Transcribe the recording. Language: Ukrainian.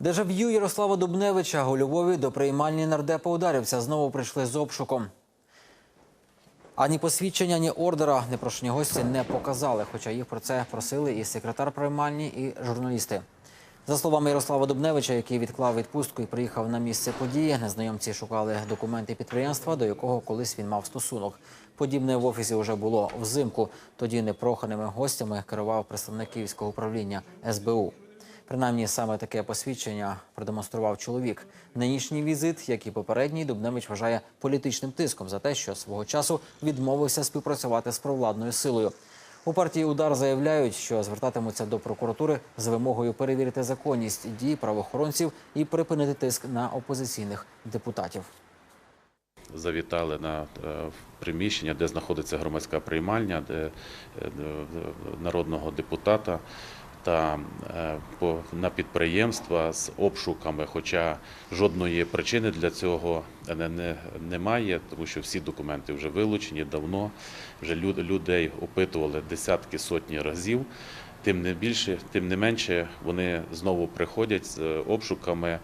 Дежав'ю Ярослава Дубневича у Львові до приймальні нардепа ударівця знову прийшли з обшуком. Ані посвідчення, ні ордера непрошені гості не показали, хоча їх про це просили і секретар приймальні, і журналісти. За словами Ярослава Дубневича, який відклав відпустку і приїхав на місце події, незнайомці шукали документи підприємства, до якого колись він мав стосунок. Подібне в офісі вже було взимку. Тоді непроханими гостями керував представник Київського управління СБУ. Принаймні саме таке посвідчення продемонстрував чоловік. Нинішній візит, як і попередній, Дубневич вважає політичним тиском за те, що свого часу відмовився співпрацювати з провладною силою. У партії удар заявляють, що звертатимуться до прокуратури з вимогою перевірити законність дій правоохоронців і припинити тиск на опозиційних депутатів. завітали на е, приміщення, де знаходиться громадська приймальня де, е, е, народного депутата та е, на підприємства з обшуками, хоча жодної причини для цього не, немає, тому що всі документи вже вилучені давно. Вже люд, людей опитували десятки сотні разів. Тим не більше, тим не менше, вони знову приходять з е, обшуками.